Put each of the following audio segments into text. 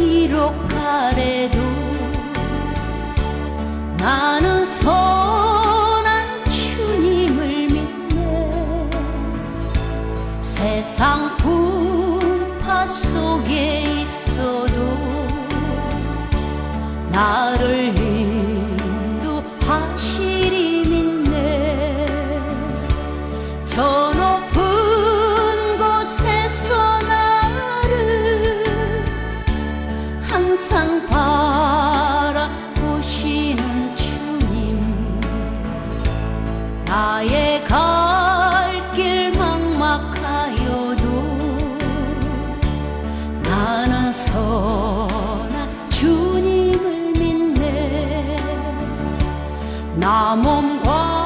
위로 가래도 나는 선한 주님을 믿네. 세상 풍파 속에 있어도 나를 항상 바라보시는 주님. 나의 갈 길 막막하여도 나는 선한 주님을 믿네. 나 몸과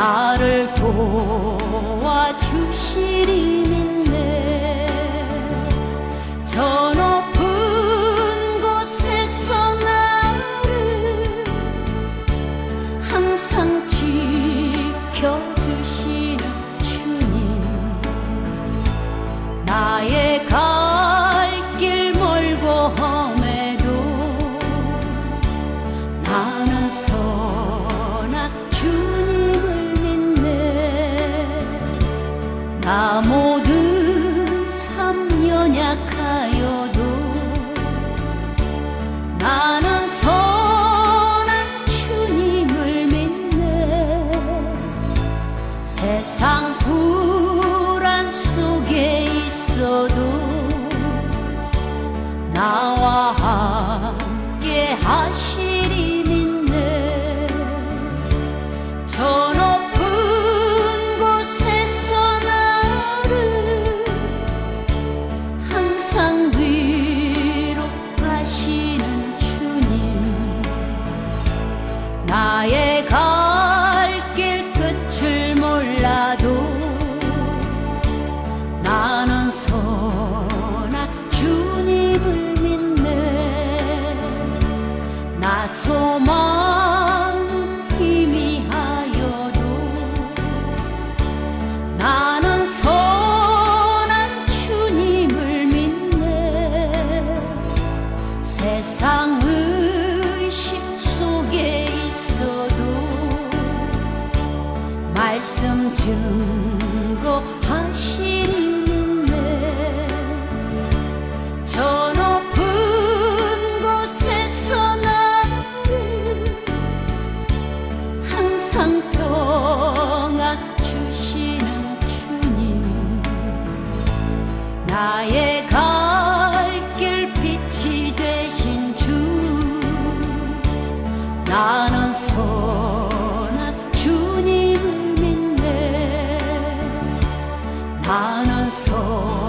나를 도와주시리 믿네. 저 세상 불 증거하시리 믿네 저 높은 곳에서 나를 항상 평안 주시는 주님. 나의 갈 길 빛이 되신 주. 나는 선 선